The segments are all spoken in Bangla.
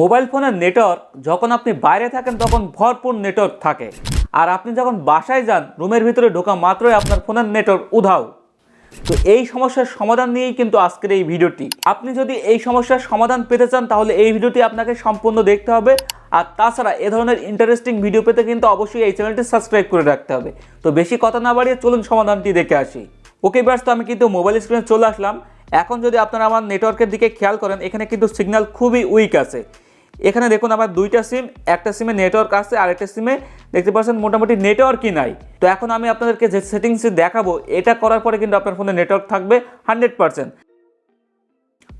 মোবাইল ফোনের নেটওয়ার্ক যখন আপনি বাইরে থাকেন তখন ভরপুর নেটওয়ার্ক থাকে। আর আপনি যখন বাসায় যান, রুমের ভিতরে ঢোকা মাত্রই আপনার ফোনের নেটওয়ার্ক উধাও। তো এই সমস্যার সমাধান নিয়েই কিন্তু আজকের এই ভিডিওটি। আপনি যদি এই সমস্যার সমাধান পেতে চান, তাহলে এই ভিডিওটি আপনাকে সম্পূর্ণ দেখতে হবে। আর তাছাড়া এ ধরনের ইন্টারেস্টিং ভিডিও পেতে কিন্তু অবশ্যই এই চ্যানেলটি সাবস্ক্রাইব করে রাখতে হবে। তো বেশি কথা না বাড়িয়ে চলুন সমাধানটি দেখে আসি। ওকে ব্যাস, তো আমি কিন্তু মোবাইল স্ক্রিনে চলে আসলাম। এখন যদি আপনারা আমার নেটওয়ার্কের দিকে খেয়াল করেন, এখানে কিন্তু সিগন্যাল খুবই উইক আছে। এখানে দেখুন আমার দুইটা সিম একটা সিমে নেটওয়ার্ক আছে আর একটা সিমে দেখতে পাচ্ছেন মোটামুটি নেটওয়ার্কই নাই। তো এখন আমি আপনাদেরকে যে সেটিংস দেখাবো, এটা করার পরে কিন্তু আপনার ফোনে নেটওয়ার্ক থাকবে হান্ড্রেড পার্সেন্ট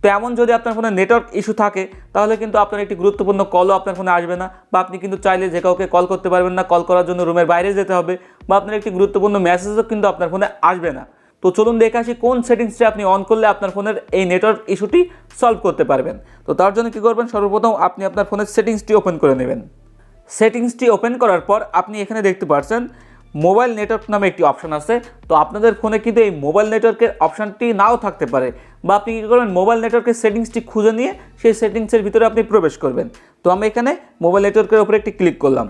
তো এমন যদি আপনার ফোনে নেটওয়ার্ক ইস্যু থাকে, তাহলে কিন্তু আপনার একটি গুরুত্বপূর্ণ কলও আপনার ফোনে আসবে না, বা আপনি কিন্তু চাইলে যে কাউকে কল করতে পারবেন না কল করার জন্য রুমের বাইরে যেতে হবে, বা আপনার একটি গুরুত্বপূর্ণ মেসেজও কিন্তু আপনার ফোনে আসবে না। তো চলুন দেখে আসি কোন সেটিংসটি আপনি অন করলে আপনার ফোনের এই নেটওয়ার্ক ইস্যুটি সলভ করতে পারবেন। তো তার জন্য কী করবেন? সর্বপ্রথম আপনি আপনার ফোনের সেটিংসটি ওপেন করে নেবেন। সেটিংসটি ওপেন করার পর আপনি এখানে দেখতে পাচ্ছেন মোবাইল নেটওয়ার্ক নামে একটি অপশান আছে। তো আপনাদের ফোনে কিন্তু এই মোবাইল নেটওয়ার্কের অপশানটি নাও থাকতে পারে। বা আপনি কী করবেন? মোবাইল নেটওয়ার্কের সেটিংসটি খুঁজে নিয়ে সেই সেটিংসের ভিতরে আপনি প্রবেশ করবেন। তো আমি এখানে মোবাইল নেটওয়ার্কের ওপরে একটি ক্লিক করলাম।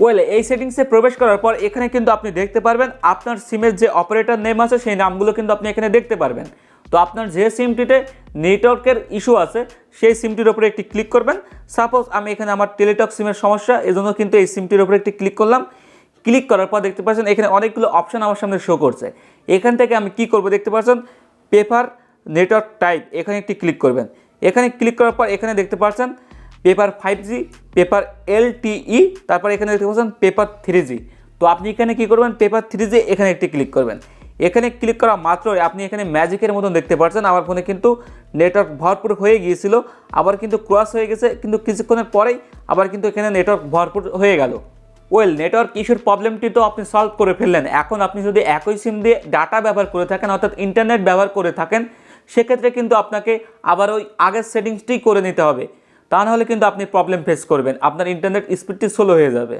ওয়েল এই সেটিংসে প্রবেশ করার পর এখানে কিন্তু আপনি দেখতে পারবেন আপনার সিমের যে অপারেটর নেম আছে, সেই নামগুলো কিন্তু আপনি এখানে দেখতে পারবেন। তো আপনার যে সিমটিতে নেটওয়ার্কের ইস্যু আছে, সেই সিমটির উপরে একটি ক্লিক করবেন। সাপোজ আমি এখানে আমার টেলিটক সিমের সমস্যা, এজন্য কিন্তু এই সিমটির উপরে একটি ক্লিক করলাম। ক্লিক করার পর দেখতে পাচ্ছেন এখানে অনেকগুলো অপশান আমার সামনে শো করছে। এখান থেকে আমি কি করব দেখতে পাচ্ছেন? পেপার নেটওয়ার্ক টাইপ এখানে একটি ক্লিক করবেন। এখানে ক্লিক করার পর এখানে দেখতে পাচ্ছেন paper five G paper LTE তারপর এখানে দেখতে পাচ্ছেন পেপার থ্রি জি তো আপনি এখানে কি করবেন? পেপার থ্রি জি এখানে একটি ক্লিক করবেন। এখানে ক্লিক করা মাত্রই আপনি এখানে ম্যাজিকের মতন দেখতে পাচ্ছেন। আমার ফোনে কিন্তু নেটওয়ার্ক ভরপুর হয়ে গিয়েছিল, আবার কিন্তু ক্রস হয়ে গেছে, কিন্তু কিছুক্ষণের পরেই আবার কিন্তু এখানে নেটওয়ার্ক ভরপুর হয়ে গেল। ওয়েল নেটওয়ার্ক ইস্যুর প্রবলেমটি তো আপনি সলভ করে ফেললেন। এখন আপনি যদি একই সিম দিয়ে ডাটা ব্যবহার করে থাকেন, অর্থাৎ ইন্টারনেট ব্যবহার করে থাকেন, সেক্ষেত্রে কিন্তু আপনাকে আবার ওই আগের সেটিংসটি করে নিতে হবে। তা নাহলে কিন্তু আপনি প্রবলেম ফেস করবেন। আপনার ইন্টারনেট স্পিডটি স্লো হয়ে যাবে।